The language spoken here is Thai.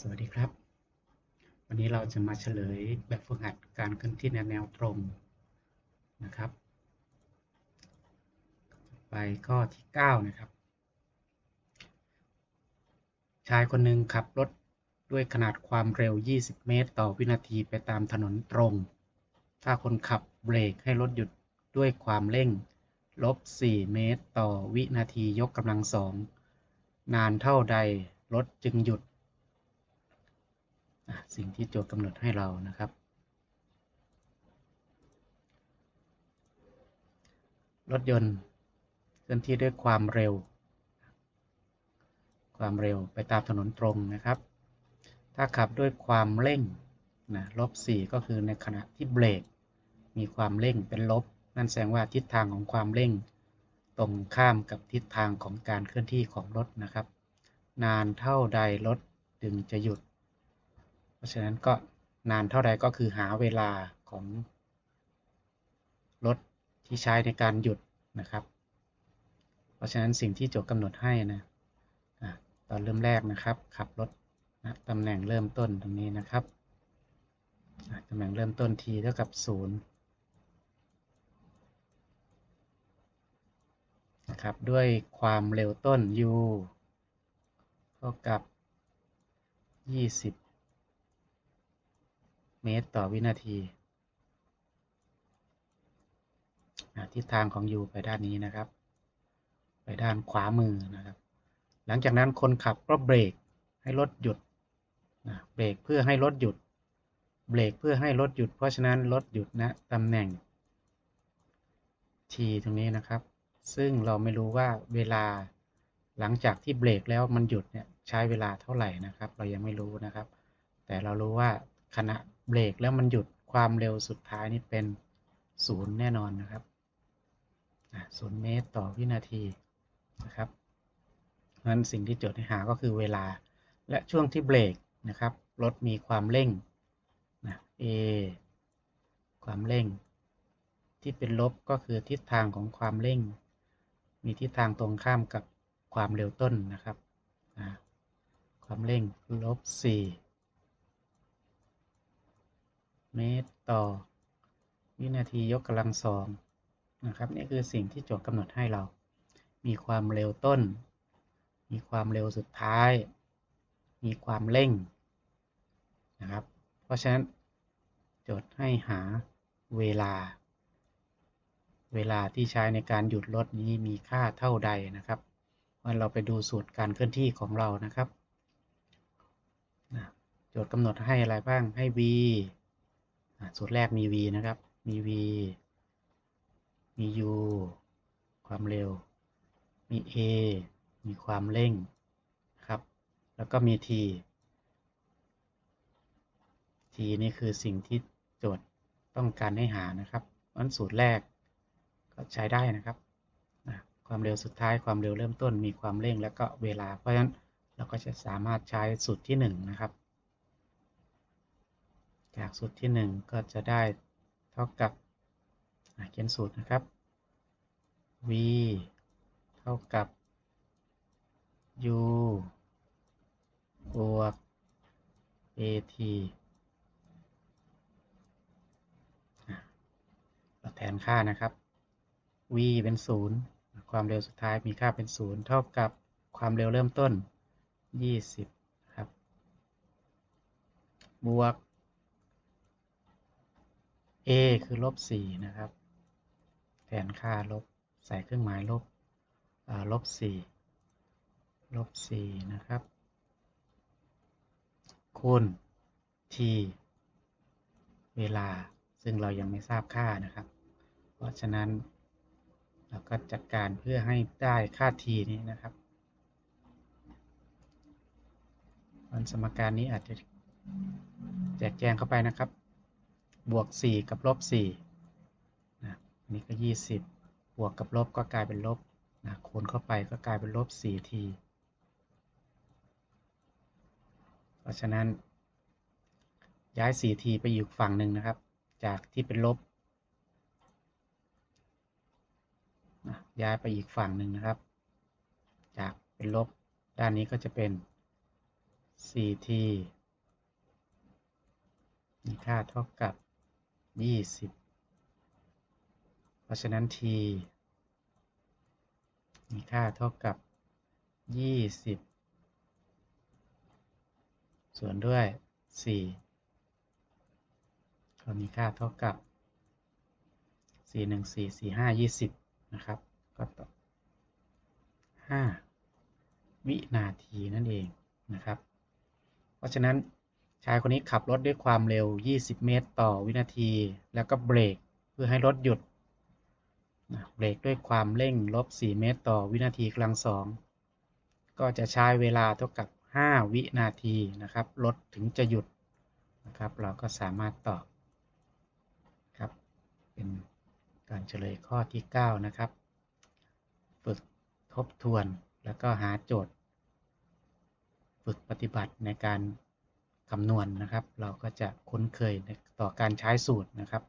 สวัสดีครับ วันนี้เราจะมาเฉลยแบบฝึกหัดการเคลื่อนที่ในแนวตรงนะครับ ไปข้อที่ 9 นะครับ ชายคนหนึ่งขับรถด้วยขนาดความเร็ว 20 เมตร ต่อวินาทีไปตามถนนตรง ถ้าคนขับเบรกให้รถหยุดด้วยความเร่งลบ 4 เมตร ต่อวินาทียกกำลังสองนานเท่าใดรถจึงหยุด สิ่งที่โจทย์กำหนดให้เรานะครับ รถยนต์เคลื่อนที่ด้วยความเร็ว ความเร็วไปตามถนนตรงนะครับ ถ้าขับด้วยความเร่งนะลบ 4 ก็คือในขณะที่เบรกมีความเร่งเป็นลบ นั่นแสดงว่าทิศทางของความเร่ง ตรงข้ามกับทิศทางของการเคลื่อนที่ของรถนะครับ นานเท่าใดรถจึงจะหยุด ราะฉะนั้นก็นานเท่าใดก็คือหาเวลาของรถที่ใช้ในการหยุดนะครับ เพราะฉะนั้นสิ่งที่โจทย์กำหนดให้นะอะตอนเริ่มแรกนะครับขับรถนะตำแหน่งเริ่มต้นตรงนี้นะครับตำแหน่งเริ่มต้น t เท่ากับ 0 นะครับ ด้วยความเร็วต้น u เท่ากับ 20 เมตรต่อวินาทีทิศทางของ u ไปด้านนี้นะครับ ไปด้านขวามือนะครับ หลังจากนั้นคนขับก็เบรกให้รถหยุดนะเบรกเพื่อให้รถหยุด เบรกเพื่อให้รถหยุด เพราะฉะนั้นรถหยุดณนะตำแหน่ง t ตรงนี้นะครับ ซึ่งเราไม่รู้ว่าเวลาหลังจากที่เบรกแล้วมันหยุดเนี่ยใช้เวลาเท่าไหร่นะครับ เรายังไม่รู้นะครับ แต่เรารู้ว่าขณะ เบรกแล้วมันหยุดความเร็วสุดท้ายนี่เป็นศูนย์แน่นอนนะครับศูนย์เมตรต่อวินาทีนะครับนั้นสิ่งที่โจทย์ให้หาก็คือเวลา และช่วงที่เบรกนะครับรถมีความเร่งนะ a ความเร่ง ที่เป็นลบก็คือทิศทางของความเร่ง มีทิศทางตรงข้ามกับความเร็วต้นนะครับนะความเร่งลบ4 เมตรต่อ วินาทียกกำลังสองนะครับนี่คือสิ่งที่โจทย์กำหนดให้เรา มีความเร็วต้น มีความเร็วสุดท้าย มีความเร่งนะครับ เพราะฉะนั้นโจทย์ให้หาเวลา เวลาที่ใช้ในการหยุดรถนี้มีค่าเท่าใดนะครับวันเราไปดูสูตรการเคลื่อนที่ของเรานะครับ โจทย์กำหนดให้อะไรบ้างให้ v สูตรแรกมี v นะครับ มี v มี u ความเร็ว มี a มีความเร่งครับ แล้วก็มี t t นี่คือสิ่งที่โจทย์ต้องการให้หานะครับนั้นสูตรแรกก็ใช้ได้นะครับความเร็วสุดท้ายความเร็วเริ่มต้นมีความเร่ง แล้วก็เวลาเพราะฉะนั้นเราก็จะสามารถใช้สูตรที่1นะครับ จากสูตรที่ 1 ก็จะได้เท่ากับเขียนสูตรนะครับ v เท่ากับ u บวก at เราแทนค่านะครับ v เป็น 0 ความเร็วสุดท้ายมีค่าเป็น 0 เท่ากับความเร็วเริ่มต้น 20 ครับ บวก a คือลบ4นะครับ แทนค่าลบ ใส่เครื่องหมายลบลบ4ลบ4นะครับ คูณ t เวลา ซึ่งเรายังไม่ทราบค่านะครับ เพราะฉะนั้น เราก็จัดการเพื่อให้ได้ค่า t นี้นะครับมันสมการนี้อาจจะแจกแจงเข้าไปนะครับ บวก 4 กับลบ4นะนี่ก็ 20 บวกกับลบก็กลายเป็นลบนะคูณเข้าไปก็กลายเป็นลบ 4t เพราะฉะนั้นย้าย 4t ไปอยู่ฝั่งหนึ่งนะครับ จากที่เป็นลบย้ายไปอีกฝั่งหนึ่งนะครับ จากเป็นลบด้านนี้ก็จะเป็น 4t มีค่าเท่ากับ 20เพราะฉะนั้น t มีค่าเท่ากับ20ส่วนด้วย4ก็มีค่าเท่ากับ4 1 4 4 5 20นะครับ ก็ต่อบ5วินาทีนั่นเองนะครับ เพราะฉะนั้น ชายคนนี้ขับรถด้วยความเร็ว 20 เมตร ต่อวินาที แล้วก็เบรกเพื่อให้รถหยุด เบรกด้วยความเร่งลบ 4 เมตร ต่อวินาทีกำลังสอง ก็จะใช้เวลาเท่ากับ 5 วินาทีนะครับ รถถึงจะหยุดนะครับ เราก็สามารถตอบครับ เป็นการเฉลยข้อที่ 9 นะครับ ฝึกทบทวนแล้วก็หาโจทย์ ฝึกปฏิบัติในการ คำนวณนะครับ เราก็จะคุ้นเคยต่อการใช้สูตรนะครับ